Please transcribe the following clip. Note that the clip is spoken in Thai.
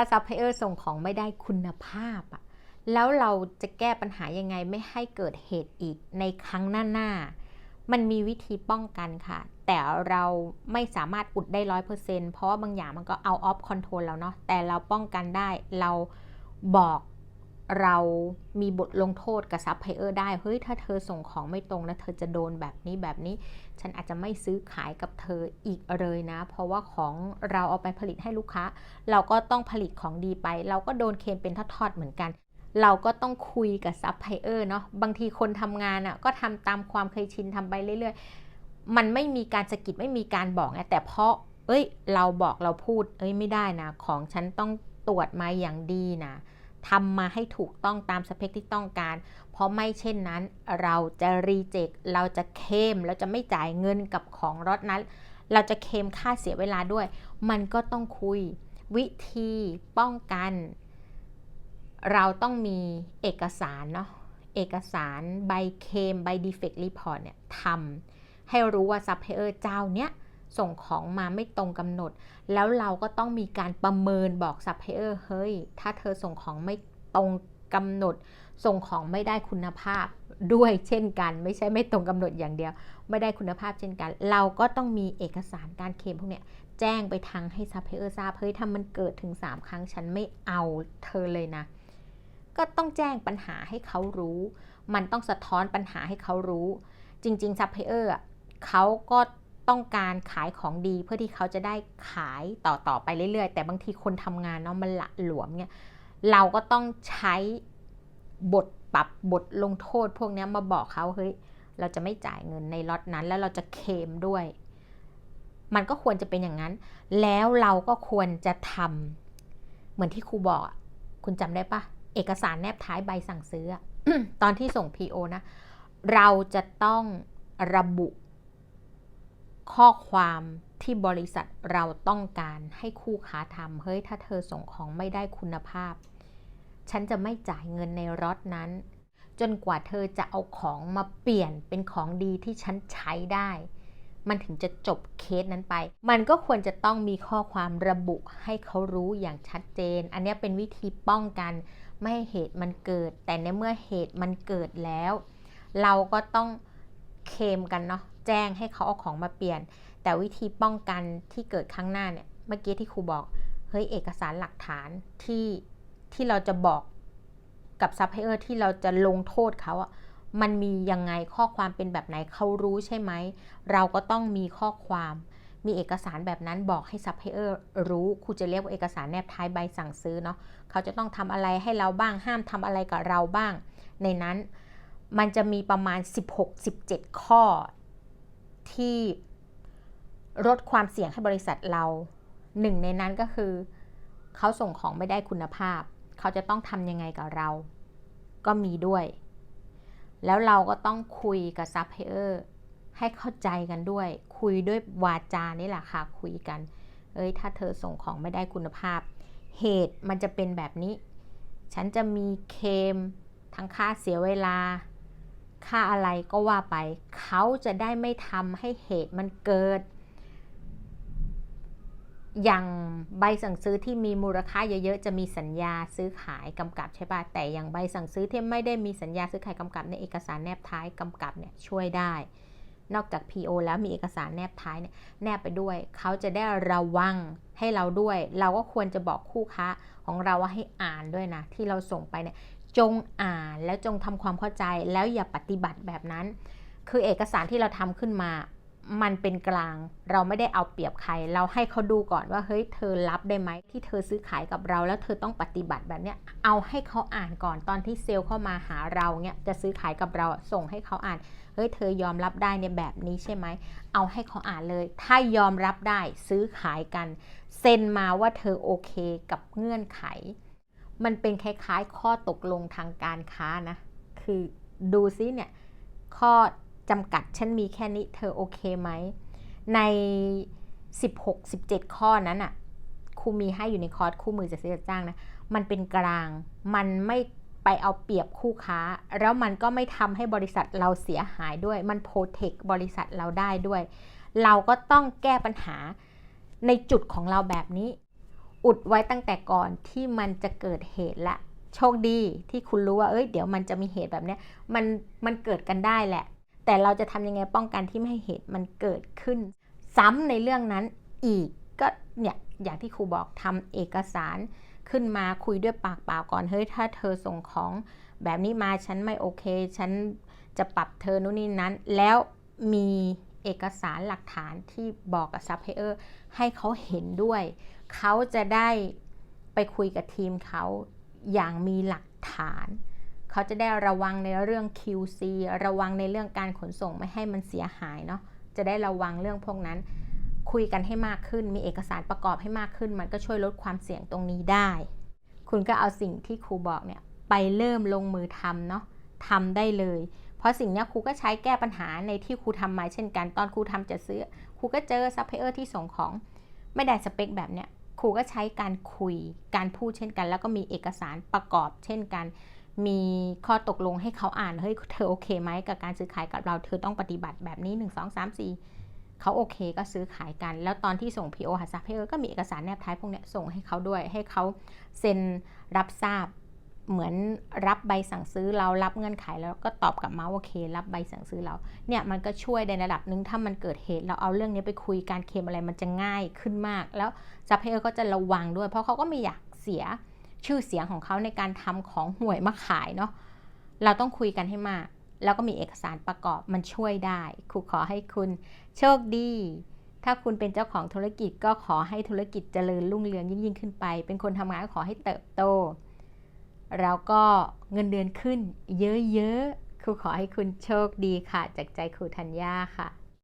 าซัพพลายเออร์ส่งของไม่ได้คุณภาพอะแล้วเราจะแก้ปัญหายังไงไม่ให้เกิดเหตุอีกในครั้งหน้าๆ มันมีวิธีป้องกันค่ะ แต่เราไม่สามารถอุดได้ร้อยเปอร์เซ็นต์เพราะว่าบางอย่างมันก็เอาออฟคอนโทรลแล้วเนาะแต่เราป้องกันได้เราบอก เรามีบทลงโทษกับซัพพลายเออร์ได้ เฮ้ย ถ้าเธอส่งของไม่ตรงนะ เธอจะโดนแบบนี้แบบนี้ ฉันอาจจะไม่ซื้อขายกับเธออีกเลยนะ เพราะว่าของเราเอาไปผลิตให้ลูกค้า เราก็ต้องผลิตของดีไป เราก็โดนเคนเป็นทอดๆเหมือนกัน เราก็ต้องคุยกับซัพพลายเออร์เนาะ บางทีคนทำงานอะ่ะก็ทำตามความเคยชินทำไปเรื่อยๆ มันไม่มีการสะกิดไม่มีการบอกไงแต่เพราะ เอ้ย เราบอกเราพูด เอ้ยไม่ได้นะ ของฉันต้องตรวจมาอย่างดีนะ ทำมาให้ถูกต้องตามสเปคที่ต้องการ เพราะไม่เช่นนั้นเราจะรีเจ็คเราจะเคมเราจะไม่จ่ายเงินกับของรถนั้น เราจะเคมค่าเสียเวลาด้วย มันก็ต้องคุย วิธีป้องกัน เราต้องมีเอกสารเนาะเอกสารใบเคมใบดีเฟกต์รีพอร์ตเนี่ยทำให้รู้ว่าซัพพลายเออร์เจ้าเนี้ย ส่งของมาไม่ตรงกำหนด แล้วเราก็ต้องมีการประเมินบอกซัพพลายเออร์เฮ้ย ถ้าเธอส่งของไม่ตรงกำหนด ส่งของไม่ได้คุณภาพด้วยเช่นกัน ไม่ใช่ไม่ตรงกำหนดอย่างเดียว ไม่ได้คุณภาพเช่นกัน เราก็ต้องมีเอกสารการเคลมพวกเนี้ยแจ้งไปทางให้ซัพพลายเออร์ทราบเฮ้ยถ้ามันเกิดถึง 3 ครั้งฉันไม่เอาเธอเลยนะ ก็ต้องแจ้งปัญหาให้เขารู้ มันต้องสะท้อนปัญหาให้เขารู้ จริงๆซัพพลายเออร์เขาก็ ต้องการขายของดีเพื่อที่เขาจะได้ขายต่อๆไปเรื่อยๆ แต่บางทีคนทำงานเนาะมันละหลวมเนี่ยเราก็ต้องใช้บทปรับบทลงโทษพวกนี้มาบอกเขาเฮ้ยเราจะไม่จ่ายเงินในล็อตนั้น แล้วเราจะเคมด้วย มันก็ควรจะเป็นอย่างนั้น แล้วเราก็ควรจะทำเหมือนที่ครูบอกคุณจำได้ปะเอกสารแนบท้ายใบสั่งซื้อตอนที่ส่ง PO นะ เราจะต้องระบุ ข้อความที่บริษัทเราต้องการให้คู่ค้าทำเฮ้ยถ้าเธอส่งของไม่ได้คุณภาพ ฉันจะไม่จ่ายเงินในรถนั้น จนกว่าเธอจะเอาของมาเปลี่ยนเป็นของดีที่ฉันใช้ได้ มันถึงจะจบเคสนั้นไป มันก็ควรจะต้องมีข้อความระบุให้เขารู้อย่างชัดเจน อันนี้เป็นวิธีป้องกันไม่ให้เหตุมันเกิด แต่ในเมื่อเหตุมันเกิดแล้ว เราก็ต้องเคมกันเนาะ แจ้งให้เขาเอาของมาเปลี่ยน แต่วิธีป้องกันที่เกิดข้างหน้าเนี่ยเมื่อกี้ที่ครูบอกเฮ้ยเอกสารหลักฐานที่ที่เราจะบอกกับซัพพลายเออร์ที่เราจะลงโทษเขาอะมันมียังไงข้อความเป็นแบบไหนเขารู้ใช่ไหม เราก็ต้องมีข้อความมีเอกสารแบบนั้นบอกให้ซัพพลายเออร์รู้ครูจะเรียกว่าเอกสารแนบท้ายใบสั่งซื้อเนาะเขาจะต้องทำอะไรให้เราบ้างห้ามทำอะไรกับเราบ้าง ในนั้นมันจะมีประมาณ 16-17 ข้อ ที่ลดความเสี่ยงให้บริษัทเราหนึ่งในนั้นก็คือ เขาส่งของไม่ได้คุณภาพ เขาจะต้องทำยังไงกับเรา ก็มีด้วย แล้วเราก็ต้องคุยกับซัพพลายเออร์ให้เข้าใจกันด้วย คุยด้วยวาจานี่แหละค่ะ คุยกัน เอ้ย ถ้าเธอส่งของไม่ได้คุณภาพ เหตุมันจะเป็นแบบนี้ ฉันจะมีเคมทั้งค่าเสียเวลา ค่าอะไรก็ว่าไป เขาจะได้ไม่ทำให้เหตุมันเกิด อย่างใบสั่งซื้อที่มีมูลค่าเยอะๆ จะมีสัญญาซื้อขายกำกับใช่ป่ะ แต่อย่างใบสั่งซื้อที่ไม่ได้มีสัญญาซื้อขายกำกับในเอกสารแนบท้ายกำกับเนี่ยช่วยได้ นอกจาก PO แล้วมีเอกสารแนบท้ายเนี่ยแนบไปด้วย เขาจะได้ระวังให้เราด้วย เราก็ควรจะบอกคู่ค้าของเราว่าให้อ่านด้วยนะ ที่เราส่งไปเนี่ย จงอ่านแล้วจงทำความเข้าใจแล้วอย่าปฏิบัติแบบนั้น คือเอกสารที่เราทำขึ้นมา มันเป็นกลาง เราไม่ได้เอาเปรียบใคร เราให้เขาดูก่อนว่าเฮ้ยเธอรับได้ไหมที่เธอซื้อขายกับเรา แล้วเธอต้องปฏิบัติแบบเนี้ยเอาให้เขาอ่านก่อนตอนที่เซลล์เข้ามาหาเราเนี่ยจะซื้อขายกับเราส่งให้เขาอ่านเฮ้ยเธอยอมรับได้ในแบบนี้ใช่ไหม เอาให้เขาอ่านเลย ถ้ายอมรับได้ซื้อขายกัน เซ็นมาว่าเธอโอเคกับเงื่อนไข มันเป็นคล้ายๆ ข้อตกลงทางการค้านะ คือดูซิเนี่ย ข้อจำกัดฉันมีแค่นี้เธอโอเคไหม ใน 16-17 ข้อนั้นอะครูมีให้อยู่ในคอร์สคู่มือจะซื้อจะจ้างนะ มันเป็นกลาง มันไม่ไปเอาเปรียบคู่ค้า แล้วมันก็ไม่ทำให้บริษัทเราเสียหายด้วย มันโปรเทคบริษัทเราได้ด้วย เราก็ต้องแก้ปัญหาในจุดของเราแบบนี้ อุดไว้ตั้งแต่ก่อนที่มันจะเกิดเหตุละ โชคดีที่คุณรู้ว่าเอ้ยเดี๋ยวมันจะมีเหตุแบบนี้มันมันเกิดกันได้แหละ แต่เราจะทำยังไงป้องกันที่ไม่ให้เหตุมันเกิดขึ้น ซ้ำในเรื่องนั้นอีกก็เนี่ยอย่างที่ครูบอกทำเอกสารขึ้นมาคุยด้วยปากเปล่าก่อนเฮ้ยถ้าเธอส่งของแบบนี้มาฉันไม่โอเค ฉันจะปรับเธอนู่นนี่นั้น แล้วมีเอกสารหลักฐานที่บอกกับซัพพลายเออร์ให้เขาเห็นด้วย เขาจะได้ไปคุยกับทีมเขาอย่างมีหลักฐาน เขาจะได้ระวังในเรื่อง QC ระวังในเรื่องการขนส่งไม่ให้มันเสียหายเนาะจะได้ระวังเรื่องพวกนั้น คุยกันให้มากขึ้น มีเอกสารประกอบให้มากขึ้น มันก็ช่วยลดความเสี่ยงตรงนี้ได้ คุณก็เอาสิ่งที่ครูบอกเนี่ยไปเริ่มลงมือทำเนาะทำได้เลย เพราะสิ่งนี้ครูก็ใช้แก้ปัญหาในที่ครูทำมาเช่นกัน ตอนครูทำจะซื้อ ครูก็เจอซัพพลายเออร์ที่ส่งของ ไม่ได้สเปคแบบเนี้ย ครูก็ใช้การคุยการพูดเช่นกัน แล้วก็มีเอกสารประกอบเช่นกัน มีข้อตกลงให้เขาอ่านเฮ้ยเธอโอเคไหมกับการซื้อขายกับเราเธอต้องปฏิบัติแบบนี้ 1 2 3 4เขาโอเคก็ซื้อขายกัน แล้วตอนที่ส่ง PO หาซัพพลายเออร์ก็มีเอกสารแนบท้ายพวกนี้ส่งให้เขาด้วย ให้เขาเซ็นรับทราบ เหมือนรับใบสั่งซื้อเรารับเงื่อนไขแล้วก็ตอบกลับมาโอเค รับใบสั่งซื้อเราเนี่ยมันก็ช่วยในระดับหนึ่งถ้ามันเกิดเหตุ เราเอาเรื่องนี้ไปคุยการเคลมอะไรมันจะง่ายขึ้นมาก แล้วซัพพลายเออร์ก็จะระวังด้วย เพราะเขาก็ไม่อยากเสียชื่อเสียงของเขาในการทำของห่วยมาขายเนาะเราต้องคุยกันให้มาก แล้วก็มีเอกสารประกอบมันช่วยได้ครูขอให้คุณโชคดีถ้าคุณเป็นเจ้าของธุรกิจก็ขอให้ธุรกิจเจริญรุ่งเรืองยิ่งยิ่งขึ้นไป เป็นคนทำงานก็ขอให้เติบโต แล้วก็เงินเดือนขึ้นเยอะๆครูขอให้คุณโชคดีค่ะ จากใจครูธัญญาค่ะ